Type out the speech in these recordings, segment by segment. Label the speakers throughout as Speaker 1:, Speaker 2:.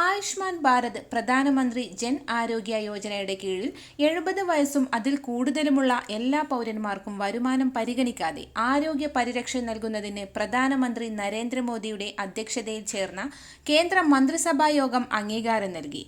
Speaker 1: ആയുഷ്മാൻ ഭാരത് പ്രധാനമന്ത്രി ജൻ ആരോഗ്യ യോജനയുടെ കീഴിൽ എഴുപത് വയസ്സും അതിൽ കൂടുതലുമുള്ള എല്ലാ പൗരന്മാർക്കും വരുമാനം പരിഗണിക്കാതെ ആരോഗ്യ പരിരക്ഷ നൽകുന്നതിന് പ്രധാനമന്ത്രി നരേന്ദ്രമോദിയുടെ അധ്യക്ഷതയിൽ ചേർന്ന കേന്ദ്ര മന്ത്രിസഭാ യോഗം അംഗീകാരം നൽകി.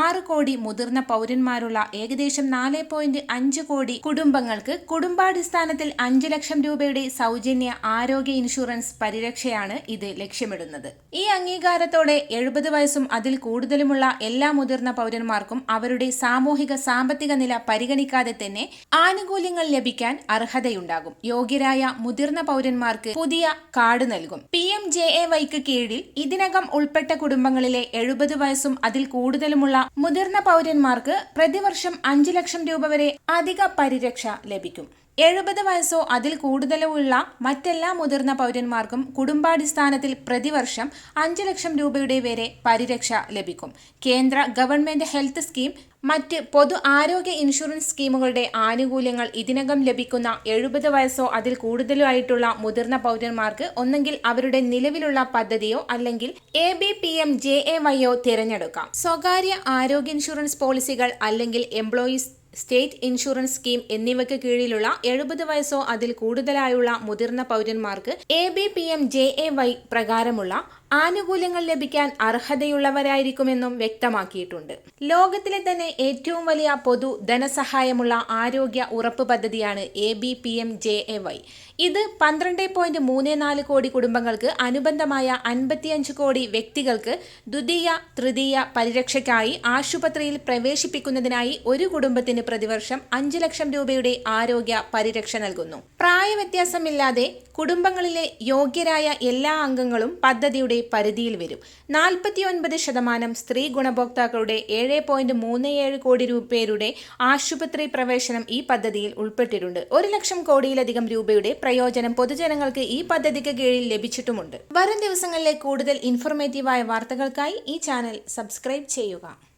Speaker 1: ആറ് കോടി മുതിർന്ന പൗരന്മാരുള്ള ഏകദേശം നാല് പോയിന്റ് അഞ്ച് കോടി കുടുംബങ്ങൾക്ക് കുടുംബാടിസ്ഥാനത്തിൽ അഞ്ച് ലക്ഷം രൂപയുടെ സൗജന്യ ആരോഗ്യ ഇൻഷുറൻസ് പരിരക്ഷയാണ് ഇത് ലക്ഷ്യമിടുന്നത്. ഈ അംഗീകാരത്തോടെ എഴുപത് വയസ്സും അതിൽ കൂടുതലുമുള്ള എല്ലാ മുതിർന്ന പൗരന്മാർക്കും അവരുടെ സാമൂഹിക സാമ്പത്തിക നില പരിഗണിക്കാതെ തന്നെ ആനുകൂല്യങ്ങൾ ലഭിക്കാൻ അർഹതയുണ്ടാകും. യോഗ്യരായ മുതിർന്ന പൗരന്മാർക്ക് പുതിയ കാർഡ് നൽകും. പി എം ജെ എ വൈക്ക് കീഴിൽ ഇതിനകം ഉൾപ്പെട്ട കുടുംബങ്ങളിലെ എഴുപത് വയസ്സും അതിൽ കൂടുതലുമുള്ള മുതിർന്ന പൗരന്മാർക്ക് പ്രതിവർഷം അഞ്ചു ലക്ഷം രൂപ വരെ അധിക പരിരക്ഷ ലഭിക്കും. എഴുപത് വയസ്സോ അതിൽ കൂടുതലോ ഉള്ള മറ്റെല്ലാ മുതിർന്ന പൗരന്മാർക്കും കുടുംബാടിസ്ഥാനത്തിൽ പ്രതിവർഷം അഞ്ച് ലക്ഷം രൂപയുടെ വരെ പരിരക്ഷ ലഭിക്കും. കേന്ദ്ര ഗവൺമെന്റ് ഹെൽത്ത് സ്കീം മറ്റ് പൊതു ആരോഗ്യ ഇൻഷുറൻസ് സ്കീമുകളുടെ ആനുകൂല്യങ്ങൾ ഇതിനകം ലഭിക്കുന്ന എഴുപത് വയസ്സോ അതിൽ കൂടുതലോ ആയിട്ടുള്ള മുതിർന്ന പൗരന്മാർക്ക് ഒന്നെങ്കിൽ അവരുടെ നിലവിലുള്ള പദ്ധതിയോ അല്ലെങ്കിൽ A B P M J A വൈയോ തിരഞ്ഞെടുക്കാം. സ്വകാര്യ ആരോഗ്യ ഇൻഷുറൻസ് പോളിസികൾ അല്ലെങ്കിൽ എംപ്ലോയീസ് സ്റ്റേറ്റ് ഇൻഷുറൻസ് സ്കീം എന്നിവയ്ക്ക് കീഴിലുള്ള എഴുപത് വയസ്സോ അതിൽ കൂടുതലായുള്ള മുതിർന്ന പൗരന്മാർക്ക് A B P M J A Y പ്രകാരമുള്ള ആനുകൂല്യങ്ങൾ ലഭിക്കാൻ അർഹതയുള്ളവരായിരിക്കുമെന്നും വ്യക്തമാക്കിയിട്ടുണ്ട്. ലോകത്തിലെ തന്നെ ഏറ്റവും വലിയ പൊതു ധനസഹായമുള്ള ആരോഗ്യ ഉറപ്പ് പദ്ധതിയാണ് A B P M J A Y. ഇത് പന്ത്രണ്ട് പോയിന്റ് മൂന്ന് നാല് കോടി കുടുംബങ്ങൾക്ക് അനുബന്ധമായ അൻപത്തിയഞ്ച് കോടി വ്യക്തികൾക്ക് ദ്വിതീയ തൃതീയ പരിരക്ഷയ്ക്കായി ആശുപത്രിയിൽ പ്രവേശിപ്പിക്കുന്നതിനായി ഒരു കുടുംബത്തിന് പ്രതിവർഷം അഞ്ച് ലക്ഷം രൂപയുടെ ആരോഗ്യ പരിരക്ഷ നൽകുന്നു. പ്രായവ്യത്യാസമില്ലാതെ കുടുംബങ്ങളിലെ യോഗ്യരായ എല്ലാ അംഗങ്ങളും പദ്ധതിയുടെ പരിധിയിൽ വരും. നാൽപ്പത്തിയൊൻപത് ശതമാനം സ്ത്രീ ഗുണഭോക്താക്കളുടെ ഏഴ് പോയിന്റ് മൂന്ന് ഏഴ് കോടി പേരുടെ ആശുപത്രി പ്രവേശനം ഈ പദ്ധതിയിൽ ഉൾപ്പെട്ടിട്ടുണ്ട്. ഒരു ലക്ഷം കോടിയിലധികം രൂപയുടെ പ്രയോജനം പൊതുജനങ്ങൾക്ക് ഈ പദ്ധതിക്ക് കീഴിൽ ലഭിച്ചിട്ടുമുണ്ട്. വരും ദിവസങ്ങളിലെ കൂടുതൽ ഇൻഫോർമേറ്റീവായ വാർത്തകൾക്കായി ഈ ചാനൽ സബ്സ്ക്രൈബ് ചെയ്യുക.